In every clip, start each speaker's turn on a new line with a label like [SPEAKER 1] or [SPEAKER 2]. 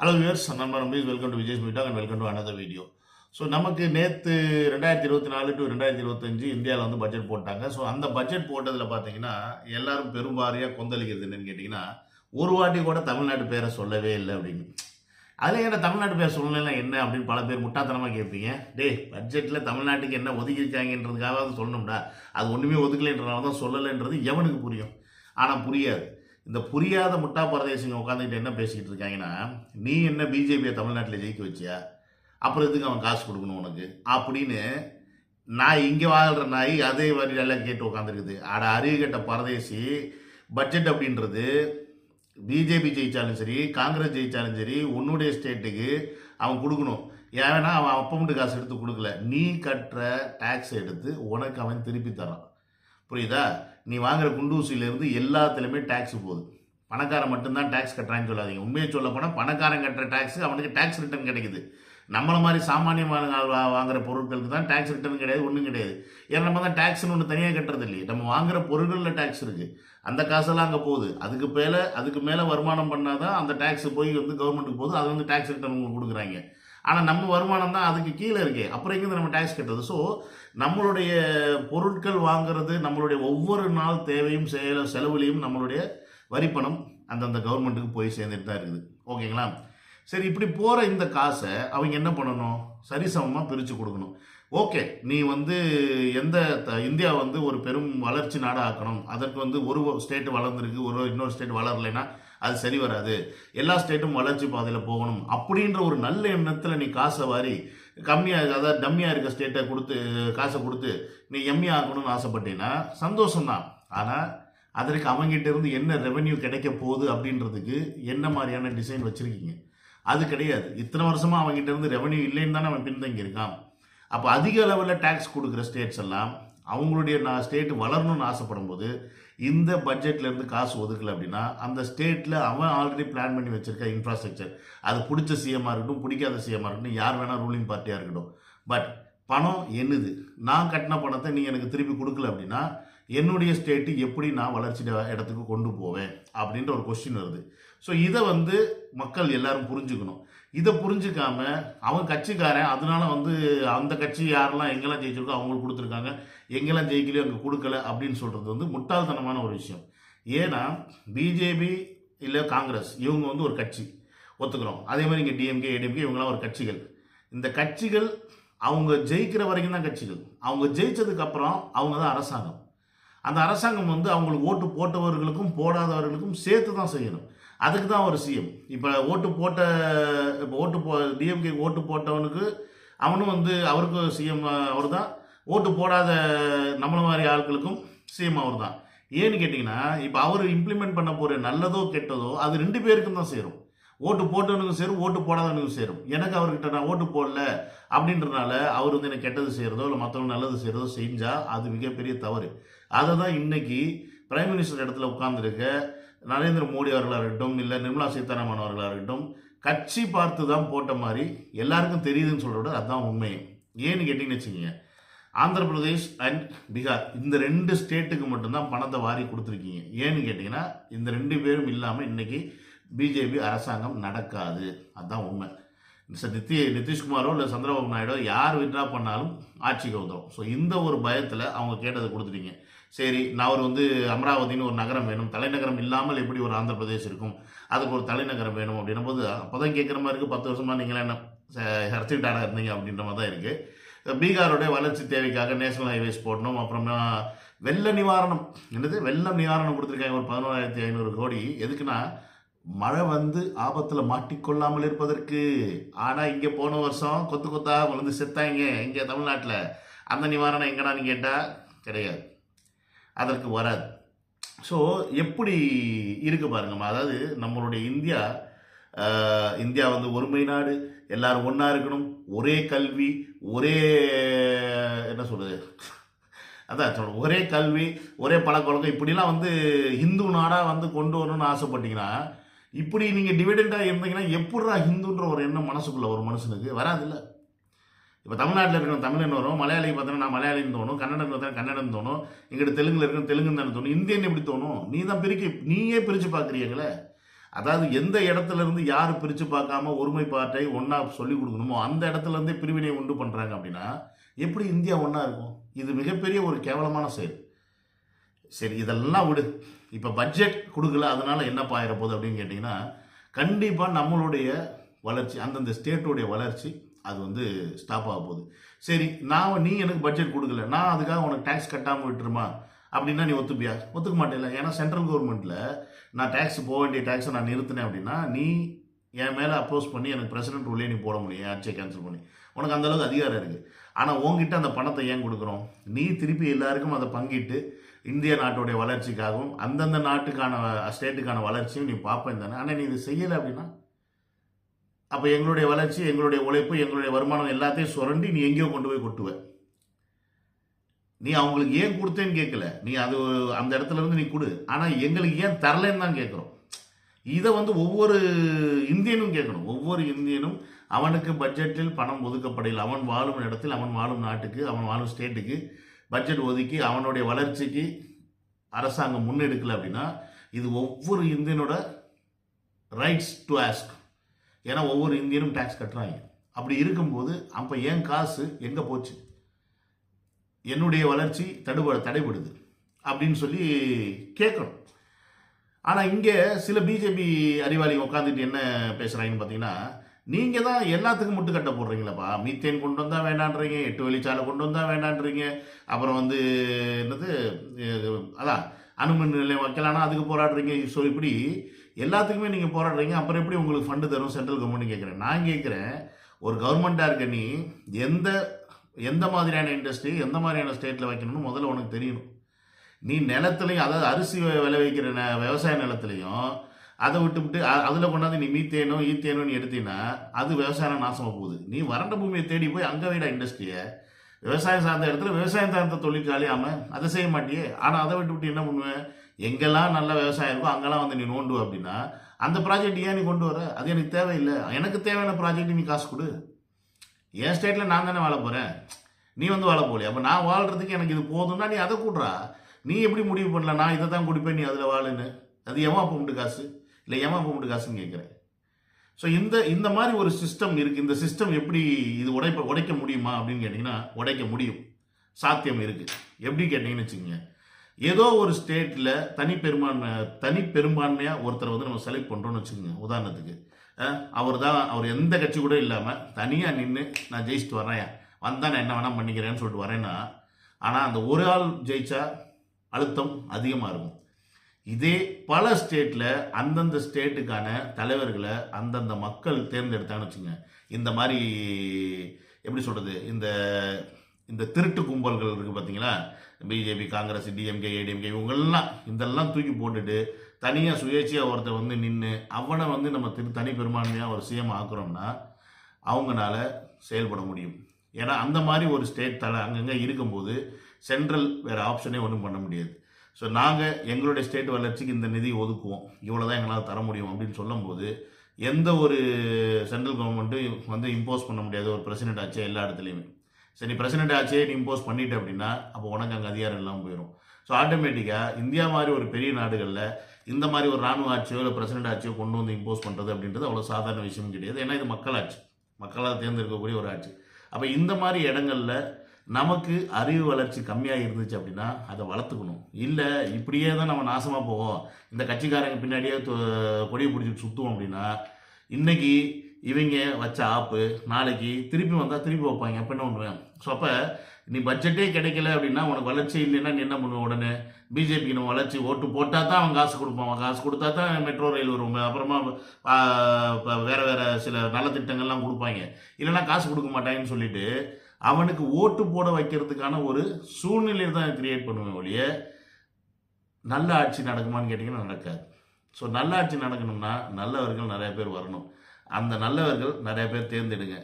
[SPEAKER 1] Hello viewers நண்பன் please welcome to Vijay meetha and welcome to another video so நமக்கு நேற்று ரெண்டாயிரத்தி இருபத்தி நாலு டு ரெண்டாயிரத்தி இருபத்தஞ்சு இந்தியாவில் வந்து பட்ஜெட் போட்டாங்க. ஸோ அந்த பட்ஜெட் போட்டதில் பார்த்தீங்கன்னா எல்லாரும் பெரும்பாரியாக கொந்தளிக்கிறது என்னன்னு கேட்டிங்கன்னா ஒரு வாட்டி கூட தமிழ்நாட்டு பேரை சொல்லவே இல்லை அப்படின்னு. அதில் என்ன தமிழ்நாட்டு பேர் சொல்லலைன்னா என்ன அப்படின்னு பல பேர் முட்டாத்தனமாக கேட்பீங்க. டேய் பட்ஜெட்டில் தமிழ்நாட்டுக்கு என்ன ஒதுக்கியிருக்காங்கன்றதுக்காக சொல்லணும்டா. அது ஒன்றுமே ஒதுக்கலைன்றனால தான் சொல்லலைன்றது எவனுக்கு புரியும்? ஆனால் புரியாது. இந்த புரியாத முட்டா பரதேசிங்க உட்காந்துக்கிட்டு என்ன பேசிக்கிட்டு இருக்காங்கன்னா நீ என்ன பிஜேபியை தமிழ்நாட்டில் ஜெயிக்க வச்சியா? அப்புறம் எதுக்கு அவன் காசு கொடுக்கணும் உனக்கு? அப்படின்னு நாய் இங்கே வாழ்கிற நாய் அதே மாதிரி நல்லா கேட்டு உட்காந்துருக்குது ஆட அறிவு கேட்ட பரதேசி பட்ஜெட் அப்படின்றது பிஜேபி ஜெயித்தாலும் சரி காங்கிரஸ் ஜெயித்தாலும் சரி உன்னுடைய ஸ்டேட்டுக்கு அவன் கொடுக்கணும். ஏன்னா அவன் அப்பமெண்ட்டு காசு எடுத்து கொடுக்கல. நீ கட்டுற டேக்ஸ் எடுத்து உனக்கு அவன் திருப்பி தரான் புரியுதா? நீ வாங்குற குண்டூசியிலேருந்து எல்லாத்துலேயுமே டேக்ஸ் போகுது. பணக்காரன் மட்டும்தான் டேக்ஸ் கட்டுறான்னு சொல்லாதீங்க. உண்மையை சொல்ல போனால் பணக்காரன் கட்டுற டேக்ஸ் அவனுக்கு டேக்ஸ் ரிட்டர்ன் கிடைக்குது. நம்மளை மாதிரி சாமானியமான ஆள் வாங்குற பொருட்களுக்கு தான் டேக்ஸ் ரிட்டர்ன் கிடையாது ஒன்றும் கிடையாது. ஏன்னா நம்ம தான் டேக்ஸ்னு ஒன்று தனியாக கட்டுறது இல்லையே. நம்ம வாங்குற பொருட்களில் டேக்ஸ் இருக்குது அந்த காசெல்லாம் அங்கே போகுது. அதுக்கு மேலே அதுக்கு மேலே வருமானம் பண்ணால் தான் அந்த டேக்ஸ் போய் வந்து கவர்மெண்ட்டுக்கு போகுது. அது வந்து டேக்ஸ் ரிட்டர்ன் உங்களுக்கு கொடுக்குறாங்க. ஆனால் நம்ம வருமானம் தான் அதுக்கு கீழே இருக்கே. அப்புறம் எங்கேருந்து நம்ம டேக்ஸ் கட்டுறது? ஸோ நம்மளுடைய பொருட்கள் வாங்குறது நம்மளுடைய ஒவ்வொரு நாள் தேவையும் செயல செலவுலையும் நம்மளுடைய வரிப்பணம் அந்தந்த கவர்மெண்ட்டுக்கு போய் சேர்ந்துட்டு தான் இருக்குது. ஓகேங்களா? சரி இப்படி போகிற இந்த காசை அவங்க என்ன பண்ணணும்? சரிசமமாக பிரித்து கொடுக்கணும். ஓகே நீ வந்து எந்த த- இந்தியா வந்து ஒரு பெரும் வளர்ச்சி நாடாக ஆக்கணும் அதற்கு வந்து ஒரு ஸ்டேட் வளர்ந்துருக்கு ஒரு இன்னொரு ஸ்டேட் வளரலைன்னா அது சரி வராது. எல்லா ஸ்டேட்டும் வளர்ச்சி பாதையில் போகணும். அப்படின்ற ஒரு நல்ல எண்ணத்தில் நீ காசை வாரி கம்மியாக அதாவது டம்மியாக இருக்க ஸ்டேட்டை கொடுத்து காசை கொடுத்து நீ எம்மி ஆகணும்னு ஆசைப்பட்டீங்கன்னா சந்தோஷம்தான். ஆனால் அதற்கு அவங்ககிட்ட இருந்து என்ன ரெவென்யூ கிடைக்க போகுது அப்படின்றதுக்கு என்ன மாதிரியான டிசைன் வச்சுருக்கீங்க? அது கிடையாது. இத்தனை வருஷமாக அவங்ககிட்ட இருந்து ரெவென்யூ இல்லைன்னு தானே அவன் பின்தங்கி இருக்கான். அப்போ அதிக அளவில் டேக்ஸ் கொடுக்குற ஸ்டேட்ஸ் எல்லாம் அவங்களுடைய நான் ஸ்டேட் வளரணும்னு ஆசைப்படும் போது இந்த பட்ஜெட்லேருந்து காசு ஒதுக்கல அப்படின்னா அந்த ஸ்டேட்டில் அவன் ஆல்ரெடி பிளான் பண்ணி வச்சுருக்க இன்ஃப்ராஸ்ட்ரக்சர் அது பிடிச்ச சிஎம்மாக இருக்கட்டும் பிடிக்காத சிஎம்மாக இருக்கட்டும் யார் வேணால் ரூலிங் பார்ட்டியாக இருக்கட்டும். பட் பணம் என்னது? நான் கட்டின பணத்தை நீ எனக்கு திருப்பி கொடுக்கல அப்படின்னா என்னுடைய ஸ்டேட்டு எப்படி நான் வளர்ச்சி இடத்துக்கு கொண்டு போவேன்? அப்படின்ற ஒரு கொஸ்டின் வருது. ஸோ இதை வந்து மக்கள் எல்லாரும் புரிஞ்சுக்கணும். இதை புரிஞ்சுக்காம அவன் கட்சிக்காரன் அதனால வந்து அந்த கட்சி யாரெல்லாம் எங்கெல்லாம் ஜெயிச்சிருக்கோ அவங்களுக்கு கொடுத்துருக்காங்க. எங்கெல்லாம் ஜெயிக்கலையோ அங்கே கொடுக்கல அப்படின்னு சொல்கிறது வந்து முட்டாள்தனமான ஒரு விஷயம். ஏன்னா பிஜேபி இல்லை காங்கிரஸ் இவங்க வந்து ஒரு கட்சி. ஒத்துக்கிறோம். அதே மாதிரி இங்கே டிஎம்கே ஏடிஎம்கே இவங்களாம் ஒரு கட்சிகள். இந்த கட்சிகள் அவங்க ஜெயிக்கிற வரைக்கும் தான் கட்சிகள். அவங்க ஜெயிச்சதுக்கப்புறம் அவங்க தான் அரசாங்கம். அந்த அரசாங்கம் வந்து அவங்களுக்கு ஓட்டு போட்டவர்களுக்கும் போடாதவர்களுக்கும் சேர்த்து தான் செய்யணும். அதுக்கு தான் ஒரு சிஎம் இப்போ ஓட்டு போட்ட இப்போ ஓட்டு போ டிஎம்கே ஓட்டு போட்டவனுக்கு அவனும் வந்து அவருக்கும் சிஎம் அவர் தான் ஓட்டு போடாத நம்மள மாதிரி ஆட்களுக்கும் சிஎம் அவர் தான் ஏன்னு கேட்டிங்கன்னா இப்போ அவர் இம்ப்ளிமெண்ட் பண்ண போகிற நல்லதோ கெட்டதோ அது ரெண்டு பேருக்கும் தான் சேரும். ஓட்டு போட்டவனுக்கும் சேரும் ஓட்டு போடாதவனுக்கும் சேரும். எனக்கு அவர்கிட்ட நான் ஓட்டு போடல அப்படின்றனால அவர் வந்து எனக்கு கெட்டது செய்கிறதோ இல்லை மற்றவங்க நல்லது செய்கிறதோ செஞ்சால் அது மிகப்பெரிய தவறு. அதை தான் இன்னைக்கு பிரைம் மினிஸ்டர் இடத்துல உட்கார்ந்துருக்க நரேந்திர மோடி அவர்களாக இருக்கட்டும் இல்லை நிர்மலா சீதாராமன் அவர்களாக இருக்கட்டும் கட்சி பார்த்து தான் போட்ட மாதிரி எல்லாருக்கும் தெரியுதுன்னு சொல்கிறத அதுதான் உண்மை. ஏன்னு கேட்டிங்கன்னு வச்சுக்கோங்க. ஆந்திர பிரதேஷ் அண்ட் பீகார் இந்த ரெண்டு ஸ்டேட்டுக்கு மட்டும்தான் பணத்தை வாரி கொடுத்துருக்கீங்க. ஏன்னு கேட்டிங்கன்னா இந்த ரெண்டு பேரும் இல்லாமல் இன்றைக்கி பிஜேபி அரசாங்கம் நடக்காது. அதுதான் உண்மை. சார் நித்தி நிதிஷ்குமாரோ இல்லை சந்திரபாபு நாயுடோ யார் விட்ரா பண்ணாலும் ஆட்சிக்கு வந்துடும் ஸோ இந்த ஒரு பயத்தில் அவங்க கேட்டதை கொடுத்துட்டீங்க. சரி நான் ஒரு வந்து அமராவதின்னு ஒரு நகரம் வேணும். தலைநகரம் இல்லாமல் எப்படி ஒரு ஆந்திர பிரதேஷ் இருக்கும்? அதுக்கு ஒரு தலைநகரம் வேணும் அப்படின்னும் போது அப்போ தான் கேட்குற மாதிரி இருக்குது பத்து வருஷமாக நீங்களே என்ன ஹர்த்திட்டாடாக இருந்தீங்க அப்படின்ற மாதிரி தான் இருக்குது பீகாருடைய வளர்ச்சி தேவைக்காக நேஷனல் ஹைவேஸ் போடணும். அப்புறமா வெள்ள நிவாரணம். என்னது? வெள்ளம் நிவாரணம் கொடுத்துருக்காங்க ஒரு பதினோராயிரத்தி ஐநூறு கோடி. எதுக்குன்னா மழை வந்து ஆபத்தில் மாட்டிக்கொள்ளாமல் இருப்பதற்கு. ஆனால் இங்கே போன வருஷம் கொத்து கொத்தா விழுந்து செத்தாங்க இங்கே தமிழ்நாட்டில். அந்த நிவாரணம் எங்கடான்னு கேட்டால் கிடையாது. அதற்கு வராது. ஸோ எப்படி இருக்குது பாருங்கம்மா அதாவது நம்மளுடைய இந்தியா இந்தியா வந்து ஒருமை நாடு எல்லாரும் ஒன்றா இருக்கணும் ஒரே கல்வி ஒரே என்ன சொல்கிறது அதான் சொல்கிறேன் ஒரே கல்வி ஒரே பழக்கவழக்கம் இப்படிலாம் வந்து ஹிந்து நாடாக வந்து கொண்டு வரணும்னு ஆசைப்பட்டீங்கன்னா இப்படி நீங்கள் டிவிடெண்டாக இருந்தீங்கன்னா எப்படா ஹிந்துன்ற ஒரு எண்ணம் மனசுக்குள்ள ஒரு மனுஷனுக்கு? வராதில்லை? இப்போ தமிழ்நாட்டில் இருக்கிற தமிழ்னு வரும் மலையாளி பார்த்தோன்னா நான் மலையாளின்னு தோணும். கன்னடம் பார்த்தா கன்னடம் தோணும். இங்கிட்ட தெலுங்குல இருக்கிற தெலுங்குன்னு தானே தோணும். இந்தியன் எப்படி தோணும்? நீ தான் பிரிக்க நீயே பிரித்து பார்க்குறீங்களே அதாவது எந்த இடத்துல இருந்து யார் பிரித்து பார்க்காம ஒருமைப்பாட்டை ஒன்றா சொல்லி கொடுக்கணுமோ அந்த இடத்துல இருந்தே பிரிவினை உண்டு பண்ணுறாங்க அப்படின்னா எப்படி இந்தியா ஒன்றா இருக்கும்? இது மிகப்பெரிய ஒரு கேவலமான செயல். சரி இதெல்லாம் விடு. இப்போ பட்ஜெட் கொடுக்கல அதனால் என்னப்பா ஆயிர போகுது அப்படின்னு கேட்டிங்கன்னா கண்டிப்பாக நம்மளுடைய வளர்ச்சி அந்தந்த ஸ்டேட்டுடைய வளர்ச்சி அது வந்து ஸ்டாப் ஆக போகுது. சரி நான் நீ எனக்கு பட்ஜெட் கொடுக்கல. நான் அதுக்காக உனக்கு டேக்ஸ் கட்டாமல் விட்டுருமா? அப்படின்னா நீ ஒத்துப்பியா? ஒத்துக்க மாட்டேல ஏன்னா சென்ட்ரல் கவர்மெண்ட்டில் நான் டேக்ஸ் போக வேண்டிய டேக்ஸை நான் நிறுத்தினேன் அப்படின்னா நீ என் மேலே அப்ரோஸ் பண்ணி எனக்கு பிரசிடென்ட் உள்ளே நீ போட முடியும். ஆட்சியை கேன்சல் பண்ணி? உனக்கு அந்தளவுக்கு அதிகாரம் இருக்குது ஆனால் உங்ககிட்ட அந்த பணத்தை ஏன் கொடுக்குறோம்? நீ திருப்பி எல்லாருக்கும் அதை பங்கிட்டு இந்திய நாட்டுடைய வளர்ச்சிக்காகவும் அந்தந்த நாட்டுக்கான ஸ்டேட்டுக்கான வளர்ச்சியும் நீ பார்ப்பேன் தானே. ஆனால் நீ இது செய்யலை அப்படின்னா அப்போ எங்களுடைய வளர்ச்சி எங்களுடைய உழைப்பு எங்களுடைய வருமானம் எல்லாத்தையும் சுரண்டி நீ எங்கேயோ கொண்டு போய் கொட்டுவ. நீ அவங்களுக்கு ஏன் கொடுத்தேன்னு கேட்கல. நீ அது அந்த இடத்துல இருந்து நீ கொடு. ஆனால் எங்களுக்கு ஏன் தரலன்னு தான் கேட்குறோம். இதை வந்து ஒவ்வொரு இந்தியனும் கேட்கணும். ஒவ்வொரு இந்தியனும் அவனுக்கு பட்ஜெட்டில் பணம் ஒதுக்கப்படையில் அவன் வாழும் இடத்தில் அவன் வாழும் நாட்டுக்கு அவன் வாழும் ஸ்டேட்டுக்கு பட்ஜெட் ஒதுக்கி அவனுடைய வளர்ச்சிக்கு அரசாங்கம் முன்னெடுக்கலை அப்படின்னா இது ஒவ்வொரு இந்தியனோட ரைட்ஸ் டு ஆஸ்க் ஏன்னா ஒவ்வொரு இந்தியனும் டேக்ஸ் கட்டுறாங்க. அப்படி இருக்கும்போது அப்போ ஏன் காசு எங்கே போச்சு? என்னுடைய வளர்ச்சி தடுப தடைபடுது. அப்படின்னு சொல்லி கேட்கணும். ஆனால் இங்கே சில பிஜேபி அறிவாளி உட்காந்துட்டு என்ன பேசுகிறாங்கன்னு பார்த்தீங்கன்னா நீங்கள் தான் எல்லாத்துக்கும் முட்டு கட்ட போடுறீங்களப்பா. மீத்தேன் கொண்டு வந்தால் வேண்டான்றீங்க எட்டு வெளிச்சாலை கொண்டு வந்தால் வேண்டான்றீங்க அப்புறம் வந்து என்னது அதான் அணுமின் நிலையம் வைக்கலான்னா அதுக்கு போராடுறீங்க. ஸோ இப்படி எல்லாத்துக்குமே நீங்கள் போராடுறீங்க. அப்புறம் எப்படி உங்களுக்கு ஃபண்டு தரும் சென்ட்ரல் கவர்மெண்ட் கேட்குறேன். நான் கேட்குறேன் ஒரு கவர்மெண்ட்டாக இருக்க நீ எந்த எந்த மாதிரியான இண்டஸ்ட்ரி எந்த மாதிரியான ஸ்டேட்டில் வைக்கணும்னு முதல்ல உனக்கு தெரியணும். நீ நிலத்துலையும் அதாவது அரிசி விளைவிக்கிற ந விவசாய நிலத்துலையும் அதை விட்டுவிட்டு அதில் கொண்டாந்து நீ மீத்தேனோ ஈத்தேனோ நீ எடுத்தீங்கன்னா அது விவசாயம் நாசமாக போகுது. நீ வறண்ட பூமியை தேடி போய் அங்கே வைடா இண்டஸ்ட்ரியை விவசாயம் சார்ந்த இடத்துல விவசாயம் சார்ந்த தொழிற்சாலை ஆமாம் அதை செய்ய மாட்டியே. ஆனால் அதை விட்டு விட்டு என்ன பண்ணுவேன் எங்கெல்லாம் நல்ல விவசாயம் இருக்கோ அங்கெல்லாம் வந்து நீ நோண்டு அப்படின்னா அந்த ப்ராஜெக்ட் ஏன் நீ கொண்டு வர? அது எனக்கு தேவையில்லை. எனக்கு தேவையான ப்ராஜெக்ட் நீ காசு கொடு. என் ஸ்டேட்டில் நான் தானே வாழ போகிறேன் நீ வந்து வாழ போகலையா? அப்போ நான் வாழ்கிறதுக்கு எனக்கு இது போதும்னா நீ அதை கூடுறா. நீ எப்படி முடிவு பண்ணல? நான் இதை தான் குடிப்பேன் நீ அதில் வாழுன்னு. அது ஏமா போட்டு காசு? இல்லை ஏமா அப்போ காசுன்னு கேட்குறேன். ஸோ இந்த இந்த மாதிரி ஒரு சிஸ்டம் இருக்குது இந்த சிஸ்டம் எப்படி இது உடைப்ப உடைக்க முடியுமா அப்படின்னு கேட்டிங்கன்னா உடைக்க முடியும். சாத்தியம் இருக்குது எப்படி கேட்டிங்கன்னு வச்சுக்கோங்க. ஏதோ ஒரு ஸ்டேட்டில் தனி பெரும்பான்மை தனி பெரும்பான்மையாக ஒருத்தரை வந்து நம்ம செலக்ட் பண்ணுறோம்னு வச்சுக்கோங்க உதாரணத்துக்கு. அவர் தான் அவர் எந்த கட்சி கூட இல்லாமல் தனியாக நின்று நான் ஜெயிச்சுட்டு வரேன் வந்தால் நான் என்ன வேணால் பண்ணிக்கிறேன்னு சொல்லிட்டு வரேன்னா ஆனால் அந்த ஒரு ஆள் ஜெயிச்சா அழுத்தம் அதிகமாக இருக்கும். இதே பல ஸ்டேட்டில் அந்தந்த ஸ்டேட்டுக்கான தலைவர்களை அந்தந்த மக்கள் தேர்ந்தெடுத்தான்னு வச்சுங்க இந்த மாதிரி எப்படி சொல்கிறது இந்த இந்த திருட்டு கும்பல்கள் இருக்குது பார்த்தீங்களா பிஜேபி காங்கிரஸ் டிஎம்கே ஏடிஎம்கே இவங்கெல்லாம் இதெல்லாம் தூக்கி போட்டுட்டு தனியாக சுயேட்சையாக ஒருத்தர் வந்து நின்று அவனை வந்து நம்ம திரு தனி பெரும்பான்மையாக ஒரு சிஎம் ஆக்குறோம்னா அவங்கனால செயல்பட முடியும். ஏன்னா அந்த மாதிரி ஒரு ஸ்டேட் தலை அங்கங்கே இருக்கும்போது சென்ட்ரல் வேறு ஆப்ஷனே ஒன்றும் பண்ண முடியாது. ஸோ நாங்கள் எங்களுடைய ஸ்டேட் வளர்ச்சிக்கு இந்த நிதி ஒதுக்குவோம். இவ்வளோ தான் எங்களால் தர முடியும் அப்படின்னு சொல்லும்போது எந்த ஒரு சென்ட்ரல் கவர்மெண்ட்டும் வந்து இம்போஸ் பண்ண முடியாது ஒரு பிரசிடென்ட் ஆச்சு எல்லா இடத்துலையுமே. சரி பிரசிடென்ட் ஆச்சே நீ இம்போஸ் பண்ணிட்ட அப்படின்னா அப்போ உனக்கு அங்கே அதிகாரம் இல்லாமல் போயிடும் ஸோ ஆட்டோமேட்டிக்காக இந்தியா மாதிரி ஒரு பெரிய நாடுகளில் இந்த மாதிரி ஒரு ராணுவ ஆட்சியோ இல்லை பிரசிடென்ட் ஆட்சியோ கொண்டு வந்து இம்போஸ் பண்ணுறது அப்படின்றது அவ்வளோ சாதாரண விஷயம் கிடையாது. ஏன்னா இது மக்களாட்சி. மக்களால் தேர்ந்தெடுக்கக்கூடிய ஒரு ஆட்சி. அப்போ இந்த மாதிரி இடங்களில் நமக்கு அறிவு வளர்ச்சி கம்மியாக இருந்துச்சு அப்படின்னா அதை வளர்த்துக்கணும். இல்லை இப்படியே தான் நம்ம நாசமாக போவோம். இந்த கட்சிக்காரங்க பின்னாடியே கொடியை பிடிச்சிட்டு சுற்றுவோம் அப்படின்னா இன்றைக்கி இவங்க வச்ச ஆப்பு நாளைக்கு திருப்பி வந்தால் திருப்பி வைப்பாங்க. அப்போ என்ன பண்ணுவேன்? ஸோ அப்போ நீ பட்ஜெட்டே கிடைக்கல அப்படின்னா உனக்கு வளர்ச்சி இல்லைன்னா நீ என்ன பண்ணுவேன் உடனே? பிஜேபிக்கு நம்ம வளர்ச்சி ஓட்டு போட்டால் தான் அவன் காசு கொடுப்பான். அவன் காசு கொடுத்தா தான் மெட்ரோ ரயில் வரும். அப்புறமா வேறு வேறு வேற சில நலத்திட்டங்கள்லாம் கொடுப்பாங்க. இல்லைன்னா காசு கொடுக்க மாட்டாங்கன்னு சொல்லிட்டு அவனுக்கு ஓட்டு போட வைக்கிறதுக்கான ஒரு சூழ்நிலையை தான் கிரியேட் பண்ணுவேன் ஒழிய நல்ல ஆட்சி நடக்குமான்னு கேட்டிங்கன்னா நடக்காது. ஸோ நல்ல ஆட்சி நடக்கணும்னா நல்லவர்கள் நிறைய பேர் வரணும். அந்த நல்லவர்கள் நிறைய பேர் தேர்ந்தெடுங்க.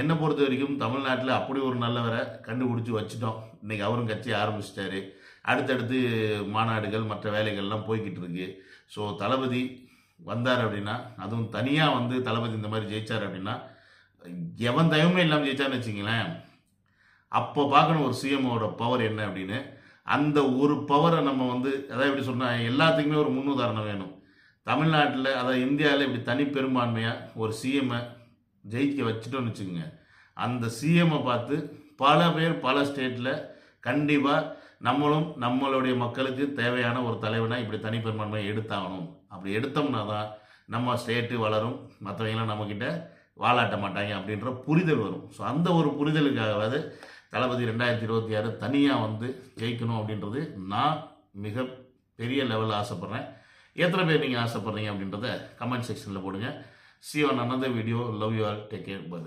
[SPEAKER 1] என்னை பொறுத்த வரைக்கும் தமிழ்நாட்டில் அப்படி ஒரு நல்லவரை கண்டுபிடிச்சி வச்சுட்டோம். இன்னைக்கு அவரும் கட்சி ஆரம்பிச்சிட்டாரு. அடுத்தடுத்து மாநாடுகள் மற்ற வேலைகள்லாம் போய்கிட்டு இருக்கு. ஸோ தளபதி வந்தார் அப்படின்னா அதுவும் தனியாக வந்து தளபதி இந்த மாதிரி ஜெயிச்சார் அப்படின்னா எவன் தயவுமே இல்லாமல் ஜெயிச்சான்னு வச்சிங்களேன் அப்போ பார்க்கணும் ஒரு சிஎம்மோட பவர் என்ன அப்படின்னு. அந்த ஒரு பவரை நம்ம வந்து அதாவது எப்படி சொன்னால் எல்லாத்துக்குமே ஒரு முன்னுதாரணம் வேணும். தமிழ்நாட்டில் அதாவது இந்தியாவில் இப்படி தனி பெரும்பான்மையாக ஒரு சிஎம்மை ஜெயிக்க வச்சுட்டோன்னு வச்சுக்கோங்க. அந்த சிஎம்மை பார்த்து பல பேர் பல ஸ்டேட்டில் கண்டிப்பாக நம்மளும் நம்மளுடைய மக்களுக்கு தேவையான ஒரு தலைவனாக இப்படி தனிப்பெரும்பான்மையை எடுத்தாகணும். அப்படி எடுத்தோம்னா தான் நம்ம ஸ்டேட்டு வளரும். மற்றவங்களாம் நம்மக்கிட்ட வாழாட்ட மாட்டாங்க அப்படின்ற புரிதல் வரும். ஸோ அந்த ஒரு புரிதலுக்காகவாது தளபதி ரெண்டாயிரத்தி இருபத்தி ஆறு தனியாக வந்து ஜெயிக்கணும் அப்படின்றது நான் மிக பெரிய லெவலில் ஆசைப்பட்றேன். எத்தனை பேர் நீங்கள் ஆசைப்பட்றீங்க அப்படின்றத கமெண்ட் செக்ஷனில் போடுங்க. See on another video love you all take care bye